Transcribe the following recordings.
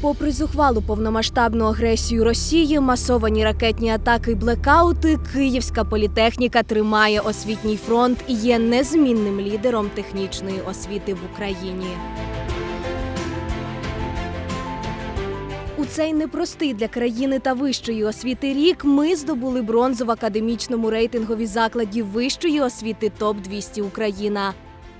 Попри зухвалу повномасштабну агресію Росії, масовані ракетні атаки й блекаути, Київська політехніка тримає освітній фронт і є незмінним лідером технічної освіти в Україні. У цей непростий для країни та вищої освіти рік ми здобули бронзу в академічному рейтингові закладів вищої освіти ТОП 200 Україна.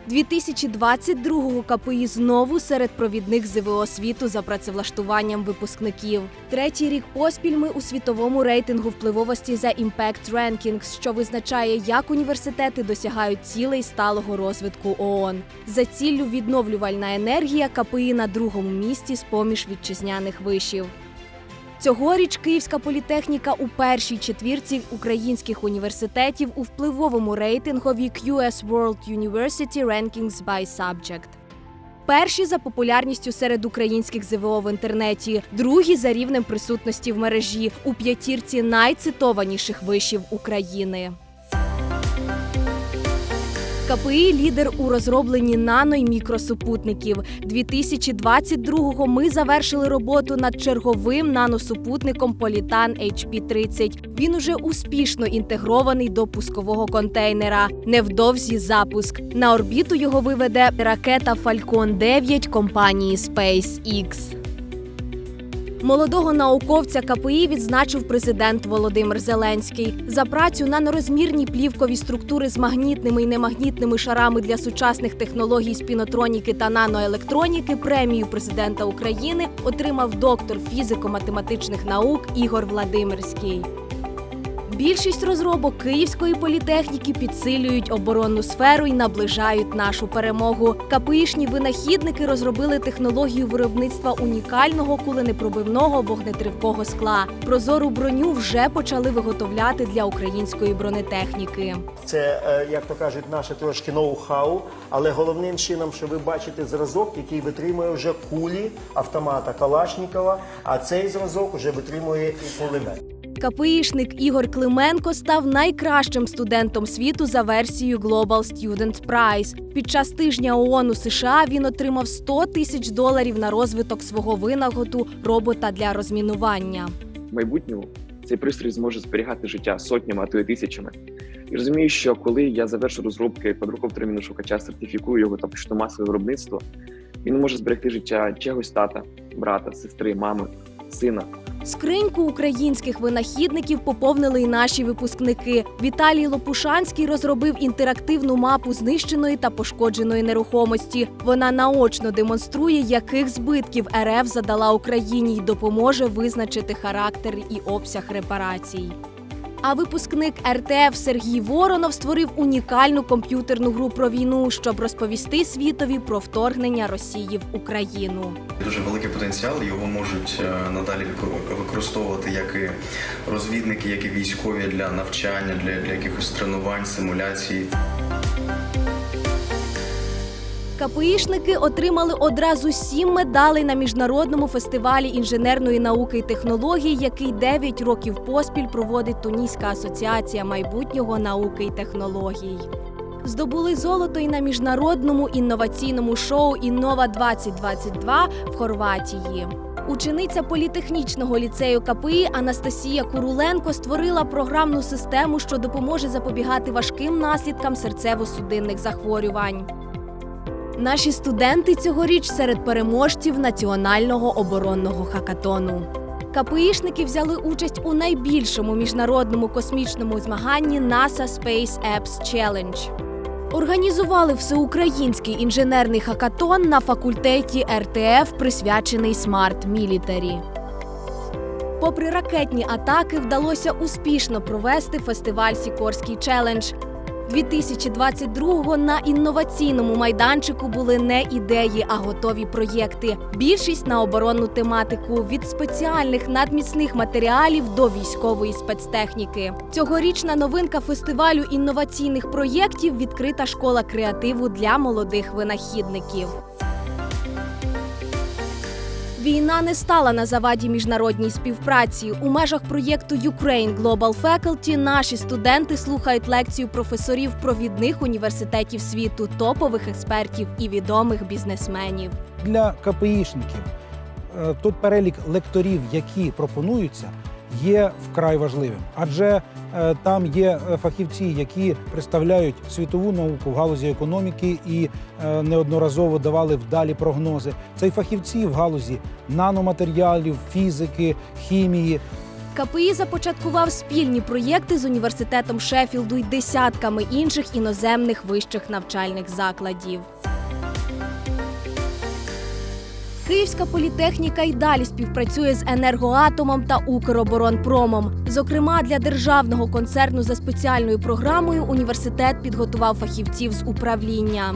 2022-го КПІ знову серед провідних ЗВО світу за працевлаштуванням випускників. Третій рік поспіль ми у світовому рейтингу впливовості за Impact Rankings, що визначає, як університети досягають цілей сталого розвитку ООН. За ціллю відновлювальна енергія КПІ на другому місці з поміж вітчизняних вишів. Цьогоріч Київська політехніка у першій четвірці українських університетів у впливовому рейтингові QS World University Rankings by Subject. Перші за популярністю серед українських ЗВО в інтернеті, другі за рівнем присутності в мережі у п'ятірці найцитованіших вишів України. КПІ лідер у розробленні нано й мікросупутників. 2022-го ми завершили роботу над черговим наносупутником Політан HP-30. Він уже успішно інтегрований до пускового контейнера. Невдовзі запуск. На орбіту його виведе ракета Falcon 9 компанії SpaceX. Молодого науковця КПІ відзначив президент Володимир Зеленський за працю на нерозмірні плівкові структури з магнітними і немагнітними шарами для сучасних технологій спінотроніки та наноелектроніки. Премію президента України отримав доктор фізико-математичних наук Ігор Владимирський. Більшість розробок Київської політехніки підсилюють оборонну сферу і наближають нашу перемогу. КПІшні винахідники розробили технологію виробництва унікального куленепробивного вогнетривкого скла. Прозору броню вже почали виготовляти для української бронетехніки. Це, е, як то кажуть, наше трошки ноу-хау, але головним чином, що ви бачите зразок, який витримує вже кулі автомата Калашнікова, а цей зразок вже витримує і пулемет. КПІшник Ігор Клименко став найкращим студентом світу за версією Global Student Prize. Під час тижня ООН у США він отримав 100 тисяч доларів на розвиток свого винагоду робота для розмінування. в майбутньому цей пристрій зможе зберігати життя сотнями, а то й тисячами. І розумію, що коли я завершу розробки квадрокоптера міношукача, сертифікую його та почну масове виробництво, він може зберегти життя чогось тата, брата, сестри, мами, сина. Скриньку українських винахідників поповнили й наші випускники. Віталій Лопушанський розробив інтерактивну мапу знищеної та пошкодженої нерухомості. Вона наочно демонструє, яких збитків РФ задала Україні й допоможе визначити характер і обсяг репарацій. А випускник РТФ Сергій Воронов створив унікальну комп'ютерну гру про війну, щоб розповісти світові про вторгнення Росії в Україну. Дуже великий потенціал. Його можуть е, надалі викор- використовувати як і розвідники, як і військові для навчання, для, для якихось тренувань, симуляцій. КПІшники отримали одразу сім медалей на міжнародному фестивалі інженерної науки і технологій, який 9 років поспіль проводить Туніська асоціація майбутнього науки і технологій. Здобули золото і на міжнародному інноваційному шоу Іннова 2022 в Хорватії. Учениця політехнічного ліцею КПІ Анастасія Куруленко створила програмну систему, що допоможе запобігати важким наслідкам серцево-судинних захворювань. Наші студенти цьогоріч серед переможців національного оборонного хакатону. КПІшники взяли участь у найбільшому міжнародному космічному змаганні NASA Space Apps Challenge. Організували всеукраїнський інженерний хакатон на факультеті РТФ, присвячений Smart Military. Попри ракетні атаки, вдалося успішно провести фестиваль Сікорський челендж. 2022-го на інноваційному майданчику були не ідеї, а готові проєкти. Більшість на оборонну тематику від спеціальних надміцних матеріалів до військової спецтехніки. Цьогорічна новинка фестивалю інноваційних проєктів відкрита школа креативу для молодих винахідників. Війна не стала на заваді міжнародній співпраці. У межах проєкту Ukraine Global Faculty наші студенти слухають лекцію професорів провідних університетів світу, топових експертів і відомих бізнесменів. для КПІшників е, той перелік лекторів, які пропонуються, є вкрай важливим, адже е, там є е, фахівці, які представляють світову науку в галузі економіки і е, неодноразово давали вдалі прогнози. Це й фахівці в галузі наноматеріалів, фізики, хімії. КПІ започаткував спільні проєкти з університетом Шеффілду й десятками інших іноземних вищих навчальних закладів. Київська політехніка й далі співпрацює з енергоатомом та Укроборонпромом. Зокрема, для державного концерну за спеціальною програмою університет підготував фахівців з управління.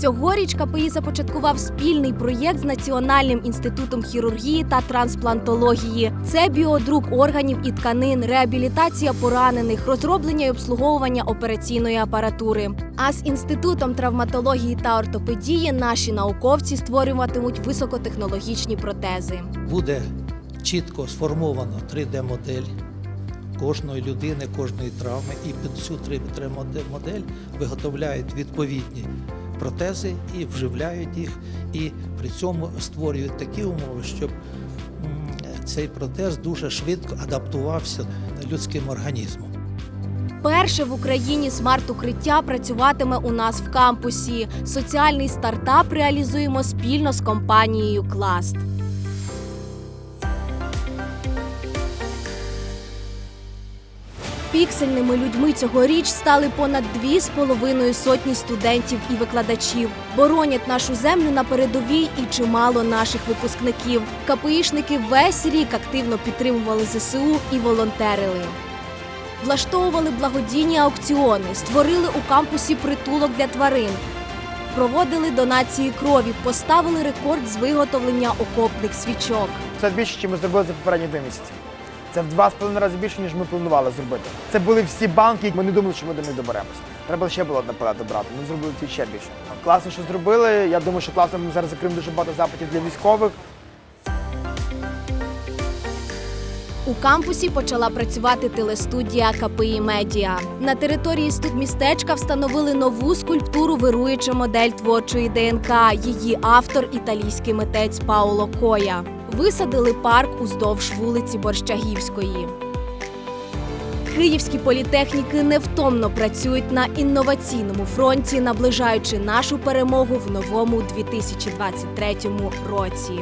Цьогоріч КПІ започаткував спільний проєкт з Національним інститутом хірургії та трансплантології. Це біодрук органів і тканин, реабілітація поранених, розроблення і обслуговування операційної апаратури. А з інститутом травматології та ортопедії наші науковці створюватимуть високотехнологічні протези. буде чітко сформовано 3D-модель кожної людини, кожної травми, і під цю 3D-модель виготовляють відповідні протези і вживляють їх, і при цьому створюють такі умови, щоб цей протез дуже швидко адаптувався людським організмом. Перше в Україні смарт-укриття працюватиме у нас в кампусі. Соціальний стартап реалізуємо спільно з компанією Класт. Піксельними людьми цьогоріч стали понад дві з половиною сотні студентів і викладачів. Боронять нашу землю на передовій і чимало наших випускників. КПІшники весь рік активно підтримували ЗСУ і волонтерили. Влаштовували благодійні аукціони, створили у кампусі притулок для тварин, проводили донації крові, поставили рекорд з виготовлення окопних свічок. Це більше, ніж ми зробили за попередні два місяці. Це в два з половиною рази більше, ніж ми планували зробити. Це були всі банки, ми не думали, що ми до них доберемося. Треба ще було одне поле добрати. Ми зробили це ще більше. Класно, що зробили. Я думаю, що класно ми зараз закриємо дуже багато запитів для військових. У кампусі почала працювати телестудія КПІ Медіа. На території студмістечка встановили нову скульптуру вируюча модель творчої ДНК. Її автор італійський митець Пауло Коя. Висадили парк уздовж вулиці Борщагівської. Київські політехніки невтомно працюють на інноваційному фронті, наближаючи нашу перемогу в новому 2023 році.